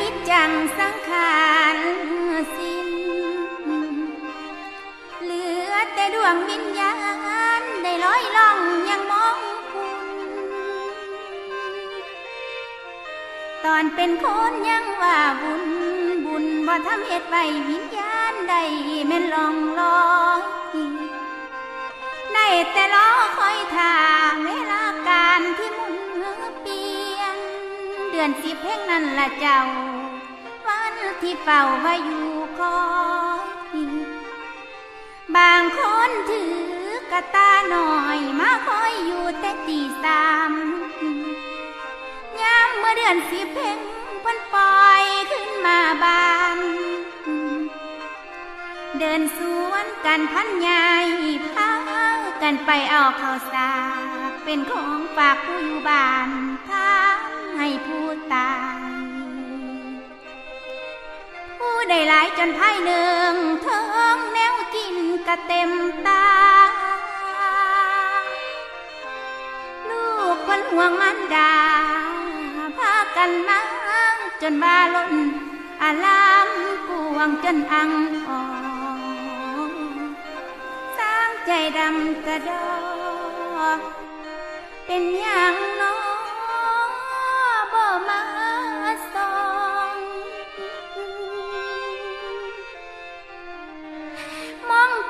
นิจจังสังขารสิ้น เหลือแต่ดวงวิญญาณได้ลอยล่องยังมองคุณ ตอนเป็นคนยังว่าบุญบุญบ่ทำเหตุไว้วิญญาณใด้แม่นลองลอยในแต่ล้อคอยถาง อนสิเพ่งนั่นละเจ้า วันที่เฝ้าไว้อยู่คอยบางคนถือกระตาหน่อยมาคอยอยู่แต่ตีสามยามเมื่อเดือนสิเพ่งพิ่นปล่อยขึ้นมาบาน เดินสวนกันพันใหญ่พากันไปเอาข้าวสาเป็นของฝากผู้อยู่บ้านทาง ลายจนภายหนึ่งเทิงแนวกินก็เต็มตา ลูกคนห่วงมันดาพากันมาจนบาล้นอารามกวงจนอังออสร้างใจดำกระดอเป็นยา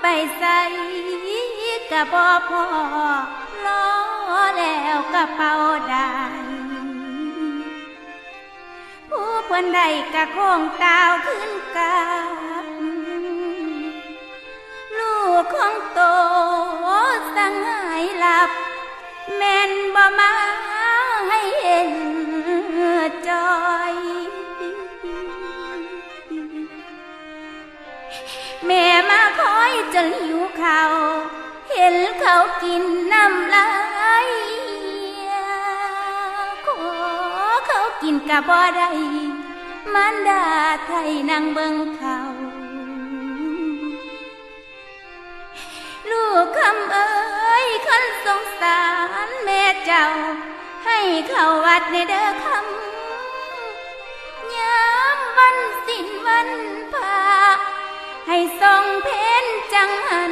ไปใส่กะบ่พอล้อแล้วกระเป๋าได้ผู้เพิ่นใดกะคงตาวขึ้นกับลูกของโตสังหายหลับ แม่นบ่มาให้เห็นจอยแม่มา คอยจนหิวเขาเห็นเขากินน้ำลายขอเขากินกะบ่ได้มันดาไทยนางเบิงเขา ลูกคำเอ้ยคันสงสารแม่เจ้า ให้เขาวัดในเด้อคำ ให้